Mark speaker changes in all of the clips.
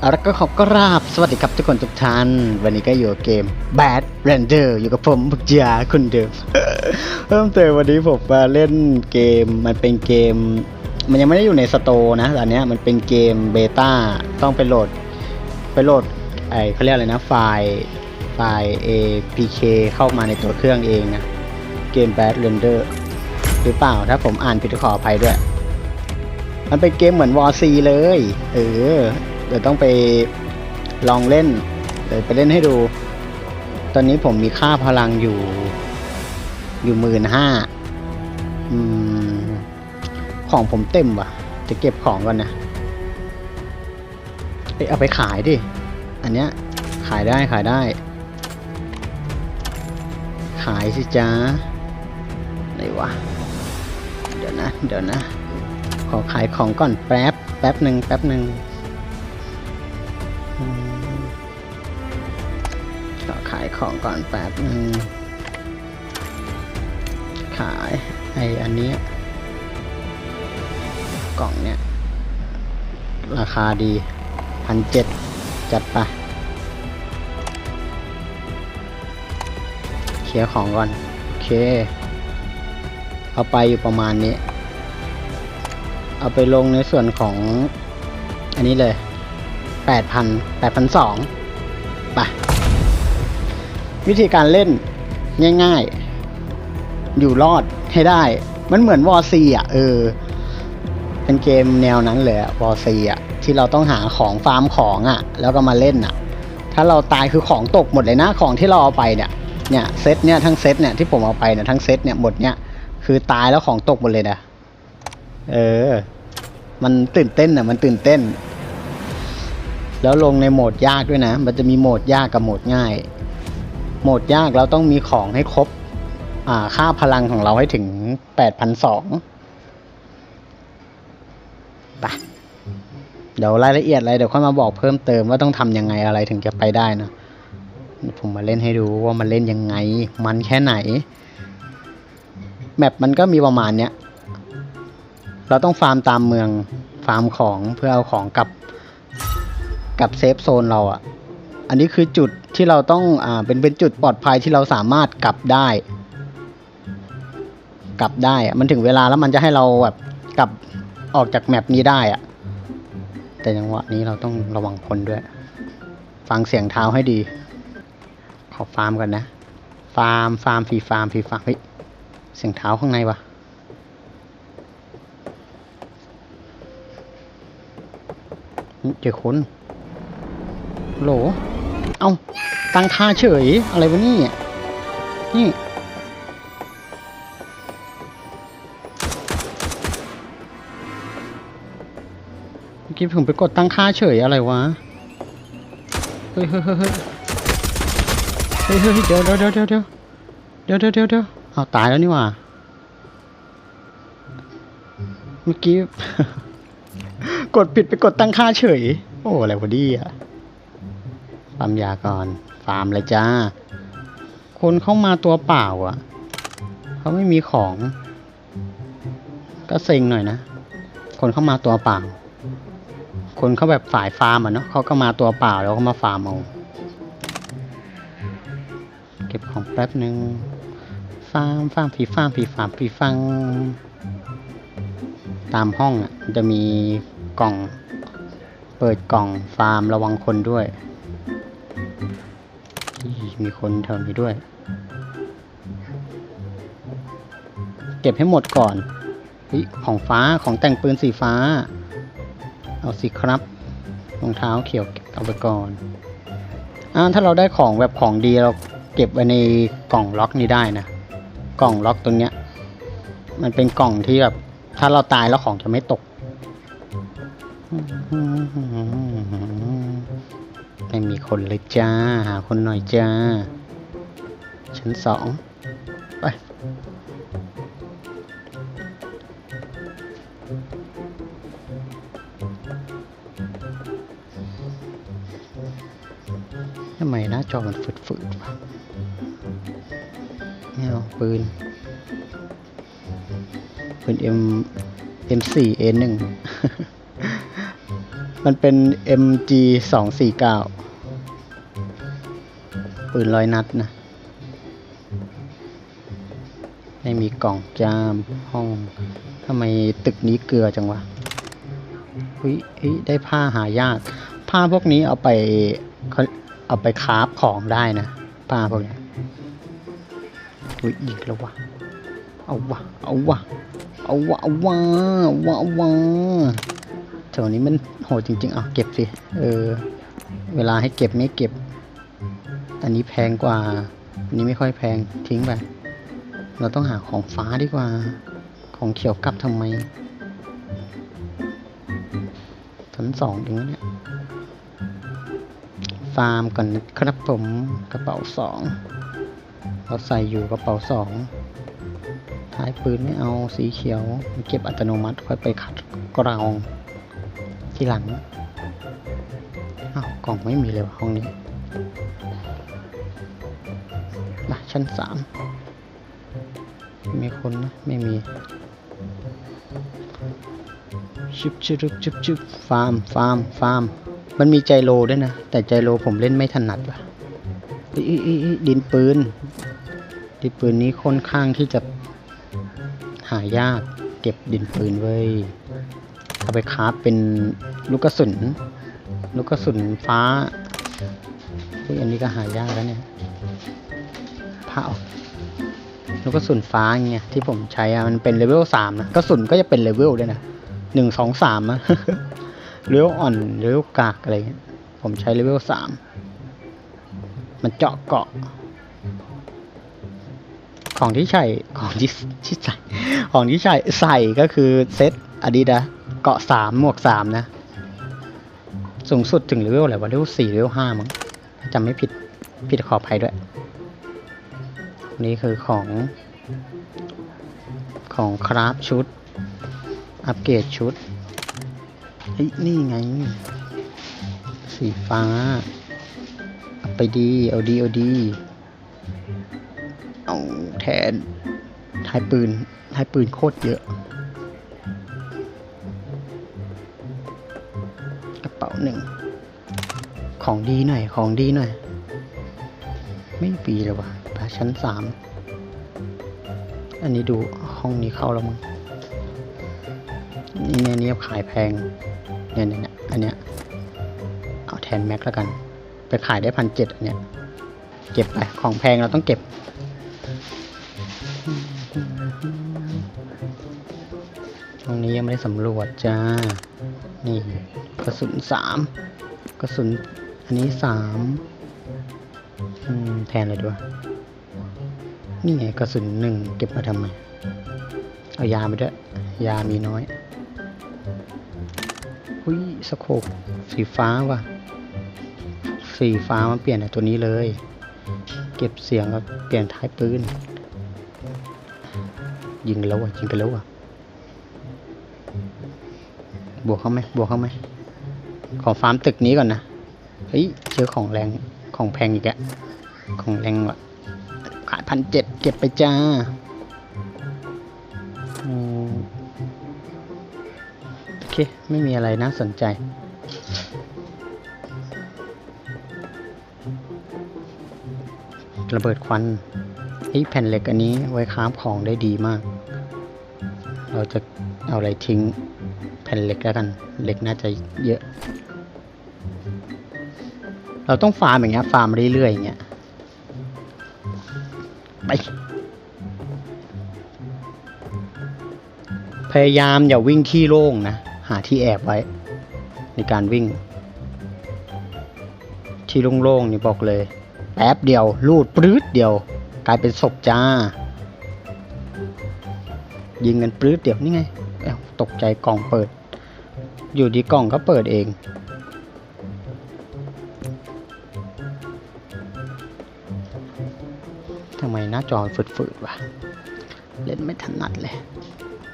Speaker 1: เอาละก็ขอบกราบ สวัสดีครับทุกคนทุกท่าน วันนี้ก็อยู่เกม Bad Render อยู่กับผมบุกยาคุณเดิมเพิ่มเติมวันนี้ผมมาเล่นเกมมันเป็นเกม มันยังไม่ได้อยู่ในสโตร์นะตอนนี้มันเป็นเกมเบต้าต้องไปโหลด ไปโหลดไอเขาเรียกอะไรนะ ไฟล์ไฟล์ APK เข้ามาในตัวเครื่องเองนะ เกม Bad Render หรือเปล่าถ้าผมอ่านผิดขออภัยด้วย มันเป็นเกมเหมือนวอซีเลย เออ เดี๋ยวต้องไปลองเล่น เดี๋ยวไปเล่นให้ดู ตอนนี้ผมมีค่าพลังอยู่ อยู่หมื่นห้าของผมเต็มว่ะ จะเก็บของก่อนนะเอ้เอาไปขายดิ อันเนี้ยขายได้ขายได้ ขายสิจ้าไหนวะ เดี๋ยวนะ เดี๋ยวนะ ขอขายของก่อนแป๊บ แป๊บหนึ่งแป๊บหนึ่ง อืมขอขายของก่อนแป๊บหนึ่งขายไออันนี้กล่องเนี้ยราคาดีพันเจ็ดจัดไปเคลียร์ของก่อน โอเค เอาไปอยู่ประมาณนี้ เอาไปลงในส่วนของอันนี้เลย แปดพันแปดพันสองไปวิธีการเล่นง่าย ๆ อยู่รอดให้ได้ มันเหมือนวอซีอะ เออ เป็นเกมแนวนั้นเลยอะวอซีอะ ที่เราต้องหาของฟาร์มของอะ แล้วก็มาเล่นอะ ถ้าเราตายคือของตกหมดเลยนะของที่เราเอาไปเนี่ยเนี่ยเซตเนี่ยทั้งเซตเนี่ยที่ผมเอาไปเนี่ยทั้งเซตเนี่ยหมดเนี่ยคือตายแล้วของตกหมดเลยนะเออ มันตื่นเต้นอะ มันตื่นเต้น แล้วลงในโหมดยากด้วยนะ มันจะมีโหมดยากกับโหมดง่าย โหมดยากเราต้องมีของให้ครบ อ่า ค่าพลังของเราให้ถึงแปดพันสองไปเดี๋ยวรายละเอียดอะไรเดี๋ยวค่อยมาบอกเพิ่มเติมว่าต้องทำยังไงอะไรถึงจะไปได้นะผมมาเล่นให้ดูว่ามันเล่นยังไง มันแค่ไหน แมปมันก็มีประมาณเนี้ย เราต้องฟาร์มตามเมือง ฟาร์มของเพื่อเอาของกลับ กับเซฟโซนเราอะ่ะ อันนี้คือจุดที่เราต้องอ่าเป็นเป็นจุดปลอดภัยที่เราสามารถกลับได้ กลับได้อะมันถึงเวลาแล้วมันจะให้เราแบบกลับออกจากแมปนี้ได้อะแต่จังหวะนี้เราต้องระวังคนด้วย ฟังเสียงเท้าให้ดี ขอฟาร์มกันนะ ฟาร์มฟาร์มฟีฟาร์มฟีฟาร์มเฮ้ยเสียงเท้าข้างในวะเจอคน โหล เอ้าตั้งค่าเฉย อะไรวะนี่ นี่ เมื่อกี้ผมไปกดตั้งค่าเฉยอะไรวะ เฮ้ยเฮ้ยเฮ้ยเฮ้ยเฮ้ยเฮ้ยเดี๋ยวเดี๋ยวเดี๋ยวเดี๋ยวเดี๋ยวเดี๋ยวเดี๋ยวเดี๋ยวเอาตายแล้วนี่หว่า เมื่อกี้ กดผิดไปกดตั้งค่าเฉย โอ้ อะไรวะดีอะ ฟาร์มยาก่อน ฟาร์มเลยจ้า คนเข้ามาตัวเปล่าอะ เขาไม่มีของ ก็เซ็งหน่อยนะ คนเข้ามาตัวเปล่า คนเขาแบบฝ่ายฟาร์มอะเนาะเขาก็มาตัวเปล่าแล้วเขามาฟาร์มเอาเก็บของแป๊บหนึ่งฟาร์มฟาร์มผีฟาร์มผีฟาร์มผีฟัง ตามห้องอะจะมีกล่อง เปิดกล่องฟาร์มระวังคนด้วย มีคนแถวนี้ด้วย เก็บให้หมดก่อนฮ้ยของฟ้าของแต่งปืนสีฟ้า เอาสิครับรองเท้าเขียวเก็บเอาไปก่อนอ่าถ้าเราได้ของแบบของดีเราเก็บไว้ในกล่องล็อกนี้ได้นะกล่องล็อกตรงเนี้ย มันเป็นกล่องที่แบบถ้าเราตายแล้วของจะไม่ตก ไม่มีคนเลยจ้า หาคนหน่อยจ้า ชั้นสองไป ทำไมหน้าจอมันฝืดๆวะไม่เอาปืน ปืน M M4 A1 มันเป็น MG สองสี่เก้า ปืนร้อยนัดนะ ไม่มีกล่องจามห้องทำไมตึกนี้เกลือจังวะเฮ้ยเฮ้ยได้ผ้าหายาก ผ้าพวกนี้เอาไปเอาไปคราฟของได้นะ ผ้าพวกนี้อุ้ยอีกแล้ววะเอาวะเอาวะเอาวะเอาวะเอาวะเอาวะแถวนี้มันโหดจริงๆอะเก็บสิ เออ เวลาให้เก็บไม่เก็บ อันนี้แพงกว่า อันนี้ไม่ค่อยแพงทิ้งไป เราต้องหาของฟ้าดีกว่า ของเขียวกลับทำไมชั้นสองเองเนี่ย ฟาร์มก่อนครับผมกระเป๋าสองเราใส่อยู่กระเป๋าสองท้ายปืนไม่เอาสีเขียว เก็บอัตโนมัติค่อยไปขัดกรองทีหลังอ้าวกล่องไม่มีเลยวะห้องนี้ ชั้นสามมีคนนะไม่มีชุบชุบชุบชุบฟาร์มฟาร์มฟาร์มมันมีใจโลด้วยนะ แต่ใจโลผมเล่นไม่ถนัดว่ะดินปืน ดินปืนนี้ค่อนข้างที่จะหายาก เก็บดินปืนไว้ยเอาไปคราฟเป็นลูกกระสุน ลูกกระสุนฟ้า อันนี้ก็หายากแล้วเนี่ยผ้าออกลูกกระสุนฟ้าเงี้ยที่ผมใช้อะมันเป็นเลเวลสามนะกระสุนก็จะเป็นเลเวลด้วยนะหนึ่งสองสามอะเลเวลอ่อนเลเวลกากอะไรเงี้ยผมใช้เลเวลสามมันเจาะเกาะ ของที่ใส่ของที่ที่ใส่ของที่ใส่ใส่ก็คือเซตอาดิดาเกาะสามหมวกสามนะ สูงสุดถึงเลเวลอะไรวะเลเวลสี่เลเวลห้ามั้ง จำไม่ผิดผิดขออภัยด้วย นี่คือของของคราฟชุด อัปเกรดชุดเฮ้ยนี่ไง สีฟ้าเอาไปดี เอาดี เอาดี เอาแทนท้ายปืนท้ายปืนโคตรเยอะ กระเป๋าหนึ่ง ของดีหน่อย ของดีหน่อย ไม่ปีเลยว่ะพาชั้นสาม อันนี้ดูห้องนี้เข้าแล้วมั้งนี่เนี่ยนี่ขายแพงเนี่ยเนี่ยเนี่ยอันเนี้ย เอาแทนแม็กแล้วกัน ไปขายได้พันเจ็ดอันเนี้ย เก็บไป ของแพงเราต้องเก็บ ตรงนี้ยังไม่ได้สำรวจจ้า นี่กระสุนสามกระสุน อันนี้สามแทนเลยด้วยนี่ไงกระสุนหนึ่งเก็บมาทำไม เอายาไปด้วย ยามีน้อยหุ้ยสโคปสีฟ้าว่ะ สีฟ้ามันเปลี่ยนตัวนี้เลย เก็บเสียงแล้วเปลี่ยนท้ายปืน ยิงแล้วอะ ยิงไปแล้วอะ บวกเขาไหมบวกเขาไหมขอฟาร์มตึกนี้ก่อนนะ เฮ้ยเจอของแรงของแพงอีกอะของแรงว่ะขายพันเจ็ดเก็บไปจ้าโอเค ไม่มีอะไรน่าสนใจ ระเบิดควันเฮ้ยแผ่นเหล็กอันนี้ไว้ค้ามของได้ดีมาก เราจะเอาอะไรทิ้งแผ่นเหล็กแล้วกัน เหล็กน่าจะเยอะ เราต้องฟาร์มอย่างเงี้ยฟาร์มเรื่อยๆอย่างเงี้ยไปพยายามอย่าวิ่งที่โล่งนะ หาที่แอบไว้ ในการวิ่ง ที่โล่งๆนี่บอกเลย แป๊บเดียว ลูดปลื้ดเดียว กลายเป็นศพจ้า ยิงกันปลื้ดเดียวนี่ไงตกใจกล่องเปิด อยู่ดีกล่องก็เปิดเอง มหน้าจอฝืดๆวะเล่นไม่ถนัดเลย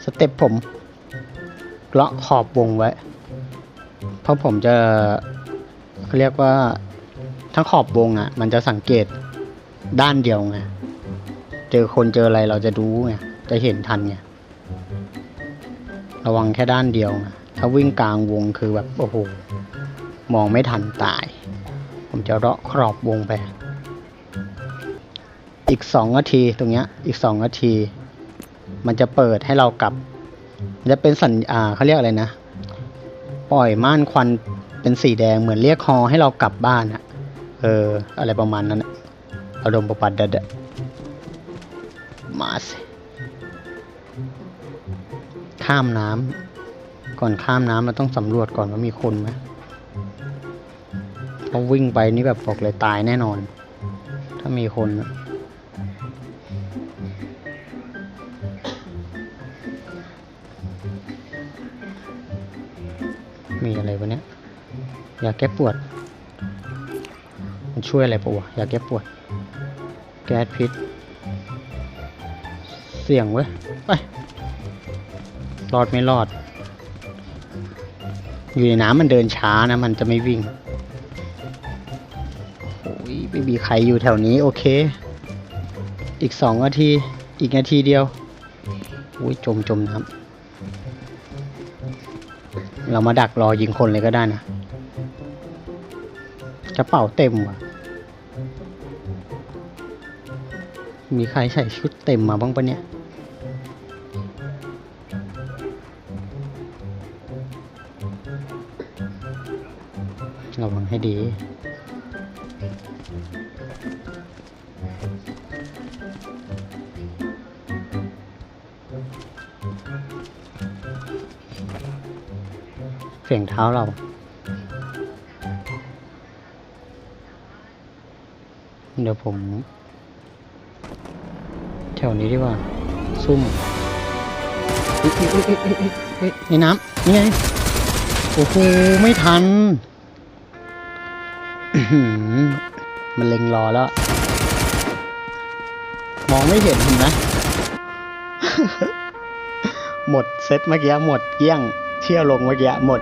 Speaker 1: สเต็ปผมเลาะขอบวงไว้ เพราะผมจะเขาเรียกว่าทั้งขอบวงอะ มันจะสังเกตด้านเดียวไง เจอคนเจออะไรเราจะรู้ไง จะเห็นทันไง ระวังแค่ด้านเดียวไง ถ้าวิ่งกลางวงคือแบบ โอ้โห มองไม่ทันตาย ผมจะเลาะครอบวงไป อีกสองนาทีตรงเนี้ยอีกสองนาที มันจะเปิดให้เรากลับมันจะเป็นสัญอ่าเขาเรียกอะไรนะ ปล่อยม่านควันเป็นสีแดงเหมือนเรียกคอให้เรากลับบ้านอะเออ อะไรประมาณนั้นอะอารมณ์ประปัดเดดมาสิข้ามน้ำก่อนข้ามน้ำเราต้องสำรวจก่อนว่ามีคนไหมเพราะวิ่งไปนี่แบบบอกเลยตายแน่นอน ถ้ามีคนอะ ยาแก้ปวด มันช่วยอะไรปะวะยาแก้ปวด แก๊สพิษ เสี่ยงเว้ย ไป รอดไม่รอด อยู่ในน้ำมันเดินช้านะ มันจะไม่วิ่งโอ้ยไม่มีใครอยู่แถวนี้ โอเค อีกสองนาที อีกนาทีเดียวอุ้ยจมจมน้ำเรามาดักรอยิงคนเลยก็ได้นะ กระเป๋าเต็มว่ะ มีใครใส่ชุดเต็มมาบ้างปะเนี่ย ระวังให้ดีเสียงเท้าเรา เดี๋ยวผม แถวนี้ดีกว่า ซุ่มในน้ำนี่ไง โอ้โห ไม่ทัน มันเล็งรอแล้ว มองไม่เห็นเห็นไหมหมดเซตเมื่อกี้หมดเกลี้ยง เที่ยวลงเมื่อกี้หมด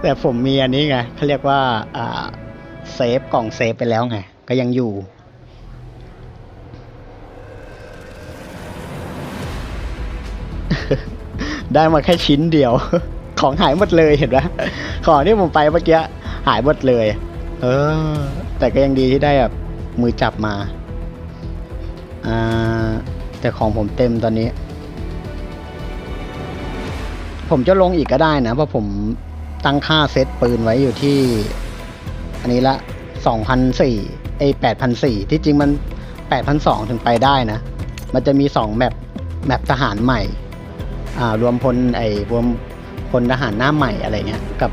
Speaker 1: แต่ผมมีอันนี้ไงเขาเรียกว่า อ่า เซฟกล่องเซฟไปแล้วไง ก็ยังอยู่ ได้มาแค่ชิ้นเดียว ของหายหมดเลยเห็นไหมของที่ผมไปเมื่อกี้หายหมดเลย เออ แต่ก็ยังดีที่ได้แบบมือจับมา อ่า แต่ของผมเต็มตอนนี้ ผมจะลงอีกก็ได้นะ เพราะผมตั้งค่าเซตปืนไว้อยู่ที่ อันนี้ละสองพันสี่ ไอแปดพันสี่ที่จริงมันแปดพันสองถึงไปได้นะ มันจะมีสองแมปแมปทหารใหม่อ่ารวมพลไอรวมพลทหารหน้าใหม่อะไรเงี้ยกับ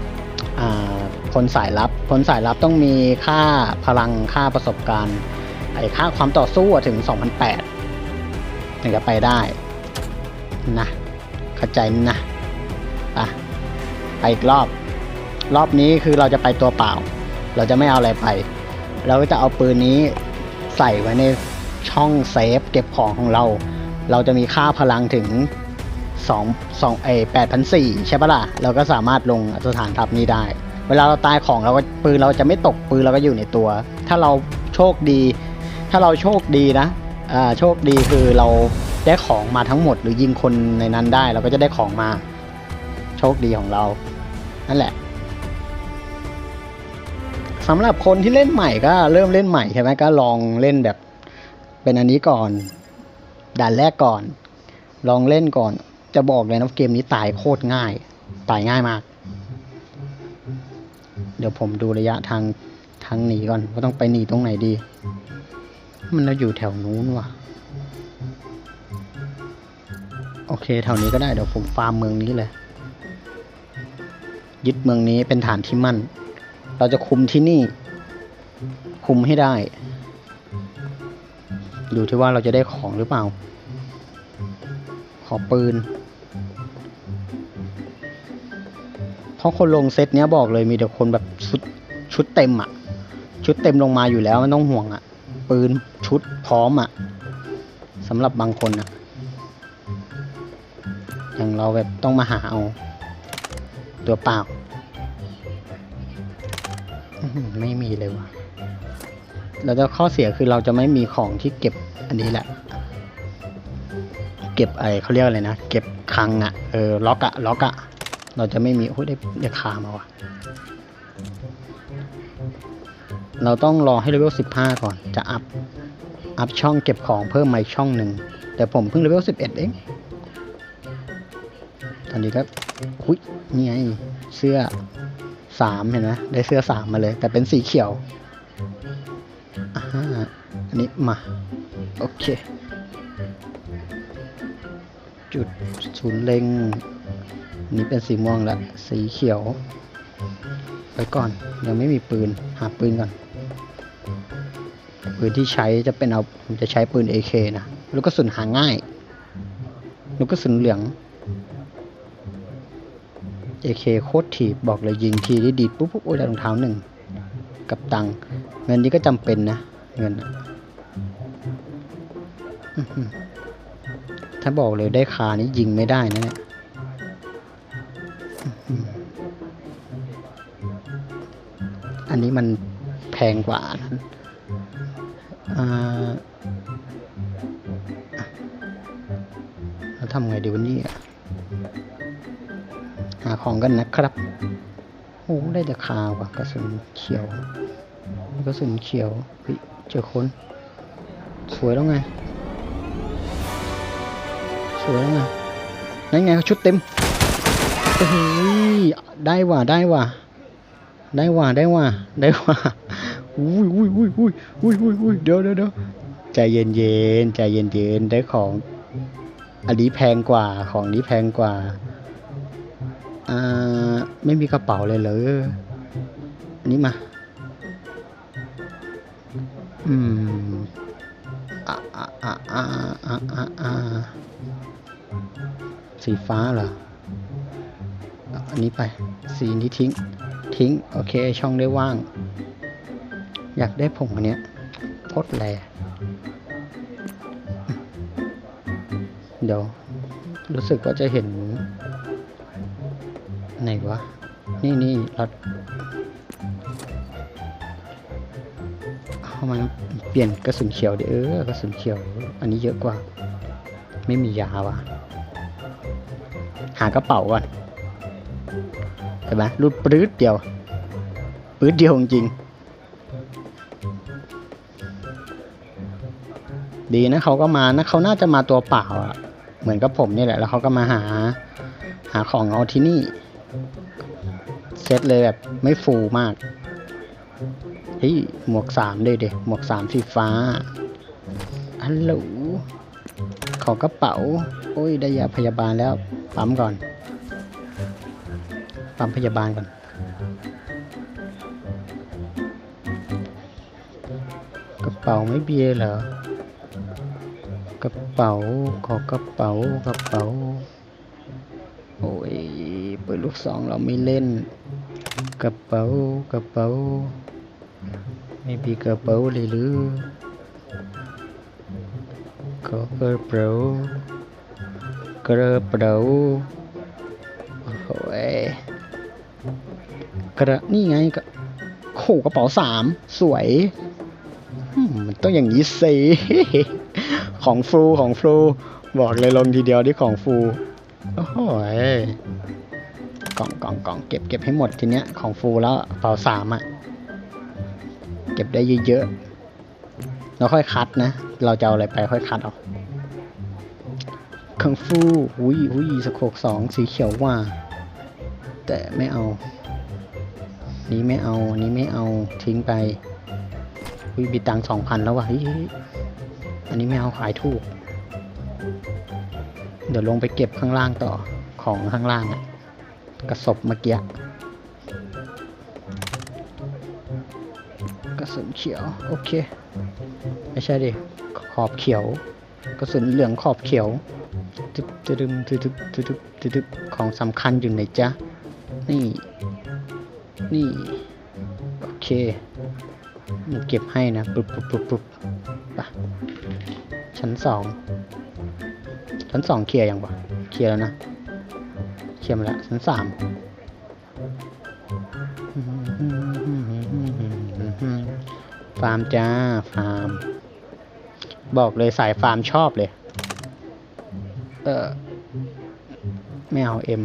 Speaker 1: อ่าพลสายลับพลสายลับต้องมีค่าพลังค่าประสบการณ์ไอค่าความต่อสู้ถึง2008ถึงจะไปได้นะเข้าใจนะอะไปอีกรอบ รอบนี้คือเราจะไปตัวเปล่า เราจะไม่เอาอะไรไป เราก็จะเอาปืนนี้ใส่ไว้ในช่องเซฟเก็บของของเรา เราจะมีค่าพลังถึงสองสองเอแปดพันสี่ใช่ปะล่ะ เราก็สามารถลงสถานทัพนี้ได้ เวลาเราตายของเราก็ปืนเราจะไม่ตกปืนเราก็อยู่ในตัว ถ้าเราโชคดี ถ้าเราโชคดีนะอ่าโชคดีคือเราได้ของมาทั้งหมด หรือยิงคนในนั้นได้ เราก็จะได้ของมา โชคดีของเรา นั่นแหละ สำหรับคนที่เล่นใหม่ก็เริ่มเล่นใหม่ใช่ไหมก็ลองเล่นแบบ เป็นอันนี้ก่อนด่านแรกก่อน ลองเล่นก่อน จะบอกเลยนะเกมนี้ตายโคตรง่าย ตายง่ายมาก เดี๋ยวผมดูระยะทางทางหนีก่อนว่าต้องไปหนีตรงไหนดี มันเราอยู่แถวนู้นว่ะ โอเคแถวนี้ก็ได้เดี๋ยวผมฟาร์มเมืองนี้เลยยึดเมืองนี้เป็นฐานที่มั่น เราจะคุมที่นี่ คุมให้ได้อยู่ที่ว่าเราจะได้ของหรือเปล่า ขอปืนเพราะคนลงเซตเนี้ยบอกเลยมีแต่คนแบบชุดชุดเต็มอะชุดเต็มลงมาอยู่แล้วไม่ต้องห่วงอะปืนชุดพร้อมอะสำหรับบางคนอะอย่างเราแบบต้องมาหาเอา ตัวเปล่า ไม่มีเลยว่ะแล้วจะข้อเสียคือเราจะไม่มีของที่เก็บอันนี้แหละ เก็บไอเขาเรียกอะไรนะ เก็บคังอะเออ ล็อกอะล็อกอะเราจะไม่มีโอ้ยได้ได้คามาว่ะเราต้องรอให้เลเวล15ก่อน จะอัพ อัพช่องเก็บของเพิ่มมาอีกช่องหนึ่ง แต่ผมเพิ่งเลเวล11เอง ตอนนี้ก็อุ้ยนี่ไงเสื้อ สามเห็นไหมได้เสื้อสามมาเลย แต่เป็นสีเขียวอันนี้มา โอเค จุดศูนย์เล็งนนี้เป็นสีม่วงละสีเขียว ไปก่อน ยังไม่มีปืน หาปืนก่อน ปืนที่ใช้จะเป็นเอา ผมจะใช้ปืน AK นะ ลูกกระสุนหาง่าย ลูกกระสุนเหลือง AK โคตรถีบบอกเลยยิงทีได้ดีดปุ๊บปุ๊บโอ้ยได้รองเท้าหนึ่งกับตังเงินนี้ก็จำเป็นนะ เงินถ้าบอกเลยได้คานี้ยิงไม่ได้นะเนี่ยอันนี้มันแพงกว่านั้นอ่าแล้วทำไงดีวันนี้อะ หาของกันนะครับโอ้ได้แต่คาว่ะกระสุนเขียวกระสุนเขียวเฮ้ยเจอคนสวยแล้วไง สวยแล้วไงนั่นไงชุดเต็มโอ้โหได้ว่ะได้ว่ะได้ว่ะได้ว่ะได้ว่ะอุ้ยอุ้ยอุ้ยอุ้ยอุ้ยอุ้ยอุ้ยเดี๋ยวเดี๋ยวเดี๋ยวใจเย็นเย็นใจเย็นเย็นได้ของอันนี้แพงกว่าของนี้แพงกว่า อ่าไม่มีกระเป๋าเลยเหรออันนี้มา อืมอ่าอ่าอ่าอ่าอ่าอ่าสีฟ้าเหรอ อันนี้ไป สีนี้ทิ้ง ทิ้ง โอเค ช่องได้ว่าง อยากได้ผงอันเนี้ยโพดแลเดี๋ยว รู้สึกว่าจะเห็น ไหนวะ นี่นี่เราเอามาเปลี่ยนกระสุนเขียวดิเออกระสุนเขียว อันนี้เยอะกว่า ไม่มียาวะหากระเป๋าก่อนเห็นไหมรูดปื๊ดเดียวปื๊ดเดียวจริงดีนะเขาก็มานะเขาน่าจะมาตัวเปล่าอะเหมือนกับผมนี่แหละ แล้วเขาก็มาหา หาของเอาที่นี่ เซตเลยแบบไม่ฟูมาก เฮ้ย หมวกสามเลยเด็หมวกสามสีฟ้าฮัลโหลขอกระเป๋า โอ้ย ได้ยาพยาบาลแล้ว ปั๊มก่อน ปั๊มพยาบาลก่อน กระเป๋าไม่เบียร์เหรอ กระเป๋า ขอกระเป๋า กระเป๋า โอ้ย เปิดลูกสองเราไม่เล่น กระเป๋ากระเป๋า ไม่มีกระเป๋าเลยหรือขอกระเป๋ากระเป๋าโอ้ยกระนี่ไงกระโขกระเป๋าสามสวยมันต้องอย่างนี้สิของฟลูของฟลูบอกเลยลงทีเดียวที่ของฟลูโอ้ย กล่องกล่องกล่องเก็บเก็บให้หมดทีเนี้ยของฟูแล้วเป๋าสามอะเก็บได้เยอะๆแล้วค่อยคัดนะ เราจะเอาอะไรไปค่อยคัดเอาคังฟูหุยหุยสโคกสองสีเขียวว่า แต่ไม่เอา นี้ไม่เอานี้ไม่เอาทิ้งไปหุยบิดตังสองพันแล้วว่ะอันนี้ไม่เอาขายถูก เดี๋ยวลงไปเก็บข้างล่างต่อของข้างล่างอะ กระสบเมื่อกี้กระสุนเขียว โอเค ไม่ใช่ดิ ขอบเขียว กระสุนเหลืองขอบเขียวตึ๊บตึ๊ดึมตึ๊ดึบตึ๊ดึบตึ๊ดึบของสำคัญอยู่ไหนจ๊ะ นี่ นี่ โอเค มันเก็บให้นะปุ๊บปุ๊บปุ๊บปุ๊บไปชั้นสองชั้นสองเคลียร์ยังวะเคลียร์แล้วนะ เคลียมล้วชั้นสามฟาร์มจ้า ฟาร์ม บอกเลยสายฟาร์มชอบเลย เออไม่เอาเอ็ม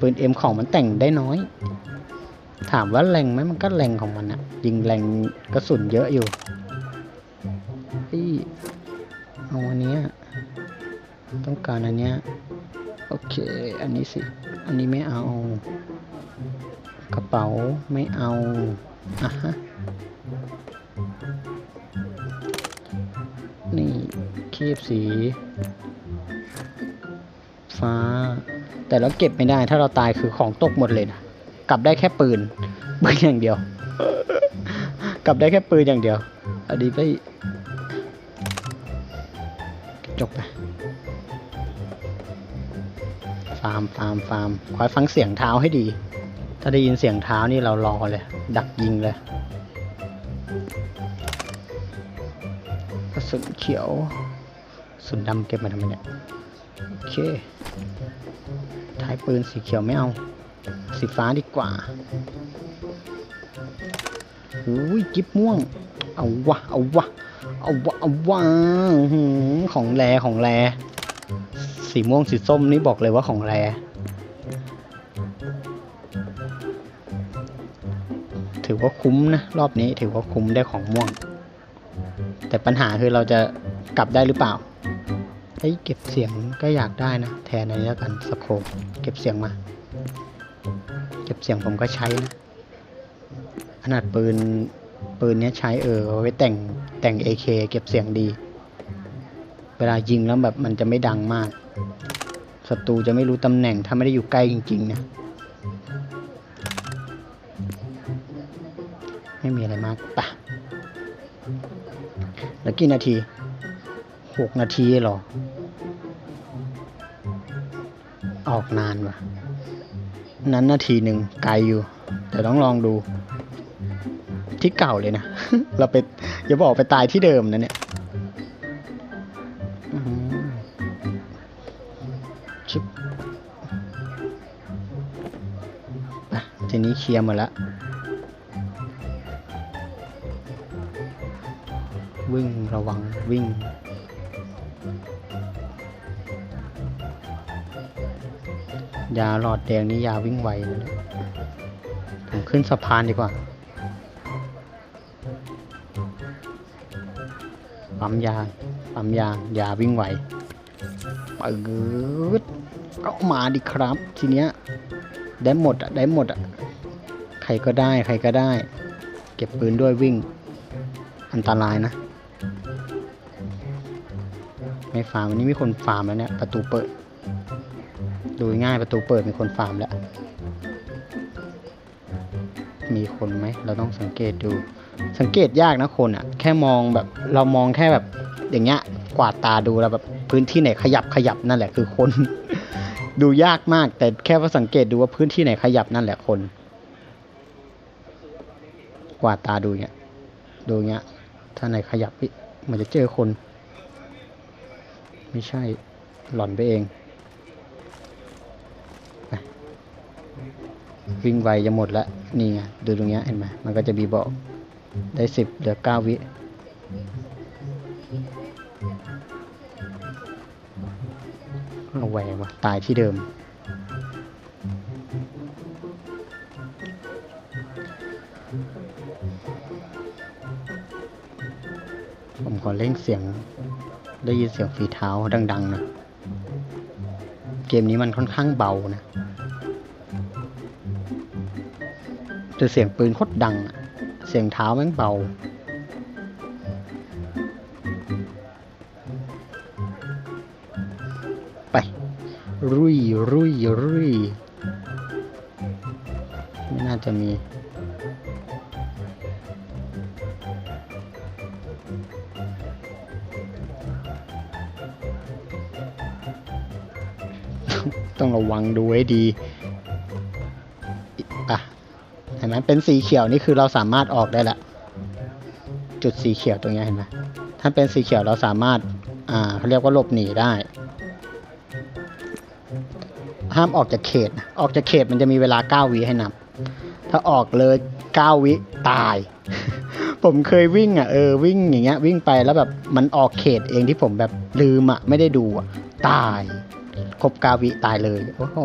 Speaker 1: ปืนเอ็มของมันแต่งได้น้อย ถามว่าแรงไหมมันก็แรงของมันอะยิงแรงกระสุนเยอะอยู่เฮ้ยเอาอันเนี้ยต้องการอันเนี้ย เค อันนี้สิ อันนี้ไม่เอา กระเป๋าไม่เอาอะฮะ นี่คีบสี ฟ้า แต่เราเก็บไม่ได้ ถ้าเราตายคือของตกหมดเลยนะ กลับได้แค่ปืน ปืนอย่างเดียว กลับได้แค่ปืนอย่างเดียว อันนี้ไปจบไปาร์มฟาร์มฟาร์มคอยฟังเสียงเท้าให้ดี ถ้าได้ยินเสียงเท้านี่เรารอเลย ดักยิงเลยกระสุนเขียวสุนดำเก็บมาทำไมเนี่ยโอเคท้ายปืนสีเขียวไม่เอา สีฟ้าดีกว่าอุ้ยจิ๊บม่วง เอาวะเอาวะเอาวะเอาวะของแรของแร สีม่วงสีส้มนี่บอกเลยว่าของแรถือว่าคุ้มนะ รอบนี้ถือว่าคุ้มได้ของม่วง แต่ปัญหาคือเราจะกลับได้หรือเปล่าเฮ้ยเก็บเสียงก็อยากได้นะ แทนอะไรแล้วกันสโคปเก็บเสียงมา เก็บเสียงผมก็ใช้นะ ขนาดปืนปืนเนี้ยใช้เออเอาไว้แต่งแต่ง AK เก็บเสียงดี เวลายิงแล้วแบบมันจะไม่ดังมาก ศัตรูจะไม่รู้ตำแหน่งถ้าไม่ได้อยู่ใกล้จริง ๆ นะ ไม่มีอะไรมากปะแล้วกี่นาทีหกนาทีหรอ ออกนานวะนั้นนาทีหนึ่งไกลอยู่ แต่ต้องลองดู ที่เก่าเลยนะ เราไปอย่าบอกไปตายที่เดิมนะเนี่ย ทีนี้เคลียร์หมดแล้ววิ่งระวังวิ่ง ยาหลอดแดงนี่ยาวิ่งไวนะเนี่ยผมขึ้นสะพานดีกว่า ปั๊มยา ปั๊มยา ยาวิ่งไวปืดก็มาดิครับ ทีเนี้ย ได้หมดอะ ได้หมดอะ ใครก็ได้ ใครก็ได้ เก็บปืนด้วยวิ่ง อันตรายนะ ไม่ฟาร์มวันนี้มีคนฟาร์มแล้วเนี่ย ประตูเปิด ดูง่ายประตูเปิดมีคนฟาร์มแล้ว มีคนไหม เราต้องสังเกตดู สังเกตยากนะคนอะ่ะ แค่มองแบบ เรามองแค่แบบอย่างเงี้ย กวาดตาดูแล้วแบบพื้นที่ไหนขยับขยับนั่นแหละคือคน ดูยากมากแต่แค่ว่าสังเกตดูว่าพื้นที่ไหนขยับนั่นแหละคน กวาดตาดูเงี้ย ดูเงี้ย ถ้าไหนขยับอิมันจะเจอคน ไม่ใช่หล่อนไปเองไปวิ่งไวจะหมดแล้วนี่ไง ดูตรงเนี้ยเห็นไหมมันก็จะมีบอก ได้สิบเหลือเก้าวิเอาแหวงว่ะตายที่เดิม ขอเล่งเสียง ได้ยินเสียงฝีเท้าดัง ๆ นะ เกมนี้มันค่อนข้างเบานะแต่เสียงปืนโคตรดัง เสียงเท้าแม่งเบา ไป รุยรุยรุยไม่น่าจะมี ต้องระวังดูให้ดีอะเห็นไหมเป็นสีเขียวนี่คือเราสามารถออกได้ละ จุดสีเขียวตรงนี้เห็นไหมถ้าเป็นสีเขียวเราสามารถอ่าเขาเรียกว่าหลบหนีได้ ห้ามออกจากเขตออกจากเขตมันจะมีเวลาเก้าวิให้นับ ถ้าออกเลยเก้าวิตาย ผมเคยวิ่งอะเออวิ่งอย่างเงี้ยวิ่งไปแล้วแบบมันออกเขตเองที่ผมแบบลืมอะไม่ได้ดูอะตาย ครบกาวิตายเลย โอ้โห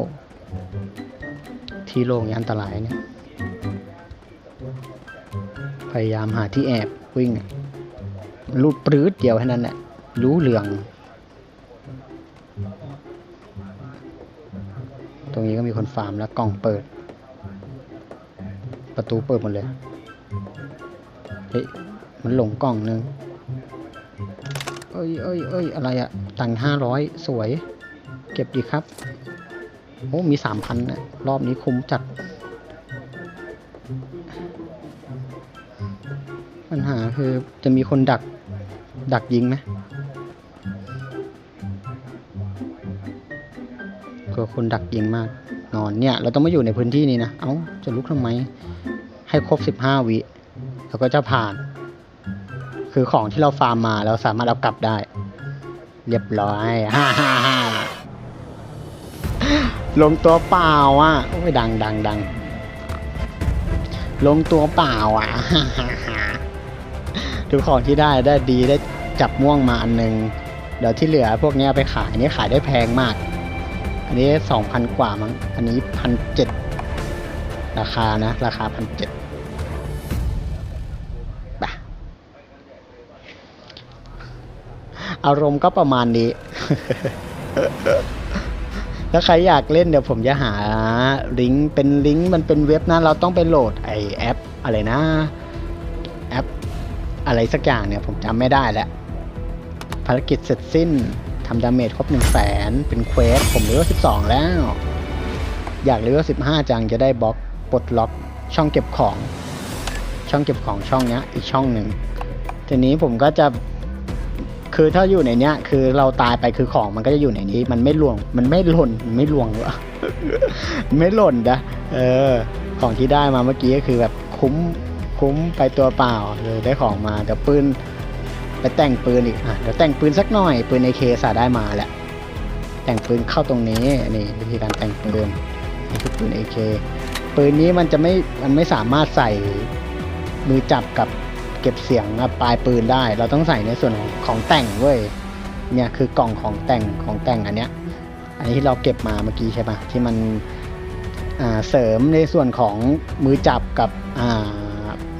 Speaker 1: ที่โล่งนี่อันตรายเนี่ย พยายามหาที่แอบวิ่งรูดปรื้ดเดียวแค่นั้นแหละ รู้เรือง ตรงนี้ก็มีคนฟาร์มแล้วกล่องเปิด ประตูเปิดหมดเลย เฮ้ย มันหลงกล่องนึงเอ้ยเอ้ยเอ้ยอะไรอะตังห้าร้อยสวย ก็บดีครับ โอ้มีสามพันนะรอบนี้คุ้มจัด ปัญหาคือจะมีคนดัก ดักยิงไหมก็คนดักยิงมาก นอนเนี่ย เราต้องมาอยู่ในพื้นที่นี้นะ เอ้า จะลุกทำไม ให้ครบสิบห้าวิแล้วก็จะผ่าน คือของที่เราฟาร์มมาเราสามารถเอากลับได้ เรียบร้อยฮ่าฮ่าฮ่า ลงตัวเปล่าอะโอ้ยดังดังดังลงตัวเปล่าอะทุกของที่ได้ได้ดีได้จับม่วงมาอันหนึ่งเดี๋ยวที่เหลือพวกเนี้ยไปขายอันนี้ขายได้แพงมาก อันนี้สองพันกว่ามั้งอันนี้พันเจ็ดราคานะ ราคาพันเจ็ดปะอารมณ์ก็ประมาณนี้ ถ้าใครอยากเล่นเดี๋ยวผมจะหาลิงก์เป็นลิงก์มันเป็นเว็บนะเราต้องไปโหลดไอแอปอะไรนะแอปอะไรสักอย่างเนี่ยผมจำไม่ได้แล้วภารกิจเสร็จสิ้นทำดาเมจครบหนึ่งแสนเป็นเควสผมเลเวลสิบสองแล้ว อยากเลเวลสิบห้าจังจะได้บล็อกปลดล็อกช่องเก็บของ ช่องเก็บของช่องนี้อีกช่องหนึ่งทีนี้ผมก็จะ คือถ้าอยู่ในเนี้ย คือเราตายไปคือของมันก็จะอยู่ในนี้ มันไม่หลวง มันไม่หล่นมันไม่หลวงหรอไม่หล่นนะ เออ ของที่ได้มาเมื่อกี้ก็คือแบบคุ้มคุ้มไปตัวเปล่าเลยได้ของมาเดี๋ยวปืนไปแต่งปืนอีกอะเดี๋ยวแต่งปืนสักหน่อยปืนในเคสาได้มาแหละแต่งปืนเข้าตรงนี้นี่วิธีการแต่งปืนนี่คือปืน AK ปืนนี้มันจะไม่มันไม่สามารถใส่มือจับกับ เก็บเสียงปลายปืนได้ เราต้องใส่ในส่วนของของแต่งเว้ยเนี่ยคือกล่องของแต่งของแต่งอันเนี้ยอันนี้ที่เราเก็บมาเมื่อกี้ใช่ปะที่มันเสริมในส่วนของมือจับกับ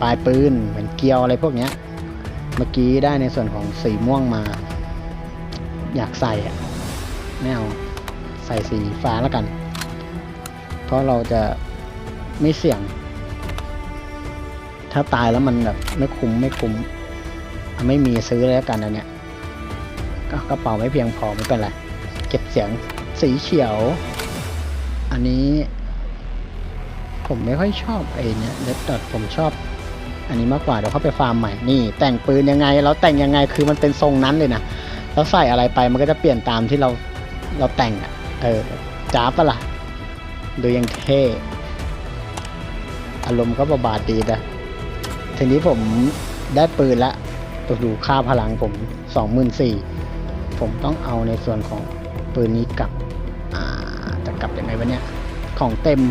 Speaker 1: ปลายปืนเหมือนเกลียวอะไรพวกเนี้ยเมื่อกี้ได้ในส่วนของสีม่วงมา อยากใส่อะไม่เอาใส่สีฟ้าแล้วกัน เพราะเราจะไม่เสี่ยง ถ้าตายแล้วมันแบบไม่คุ้มไม่คุ้มไม่มีซื้อเลยแล้วกันอันเนี้ยก็กระเป๋าไม่เพียงพอไม่เป็นไรเก็บเสียงสีเขียว อันนี้ ผมไม่ค่อยชอบไอ้เนี่ยเดดดอทผมชอบ อันนี้มากกว่าเดี๋ยวเขาไปฟาร์มใหม่นี่แต่งปืนยังไงแล้วแต่งยังไงคือมันเป็นทรงนั้นเลยนะแล้วใส่อะไรไปมันก็จะเปลี่ยนตามที่เราเราแต่งอะเออจ้าปะล่ะดูยังเท่อารมณ์ก็ประบาดดีนะ ทีนี้ผมได้ปืนละตัวดูค่าพลังผมสองหมื่นสี่ผมต้องเอาในส่วนของปืนนี้กลับจะกลับยังไงวะเนี่ย ของเต็ม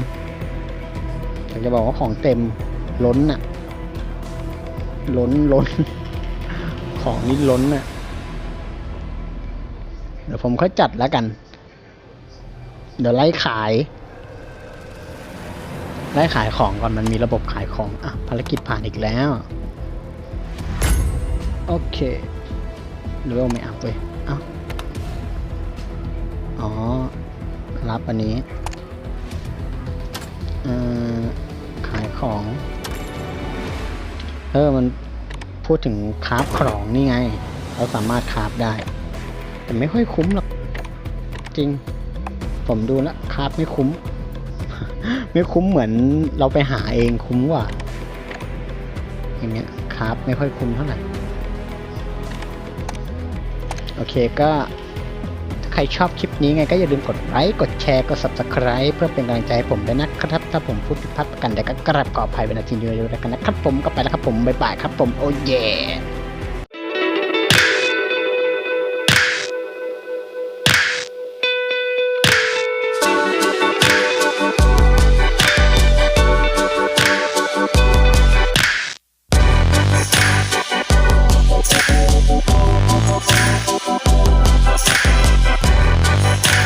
Speaker 1: อยากจะบอกว่าของเต็มล้นน่ะ ล้นล้น ของนี่ล้นน่ะ เดี๋ยวผมค่อยจัดแล้วกัน เดี๋ยวไล่ขาย ไล่ขายของก่อนมันมีระบบขายของอะภารกิจผ่านอีกแล้ว โอเคเลเวลไม่อัพเว้ยอ้าอ๋อ รับอันนี้เออขายของ เออ มันพูดถึงคราฟของนี่ไง เราสามารถคราฟได้ แต่ไม่ค่อยคุ้มหรอก จริง ผมดูแล้วคราฟไม่คุ้ม ไม่คุ้มเหมือนเราไปหาเองคุ้มกว่า อย่างเงี้ยคราฟไม่ค่อยคุ้มเท่าไหร่ โอเคก็ถ้าใครชอบคลิปนี้ไงก็อย่าลืมกดไลค์กดแชร์กด subscribe เพื่อเป็นกำลังใจให้ผมด้วยนะครับ ถ้าผมพูดผิดพลาดประกันใดก็กราบขออภัยเป็นอาทิตย์เดียวแล้วกันนะครับผมก็ไปแล้วครับผมบ๊ายบายครับผมโอ้เย่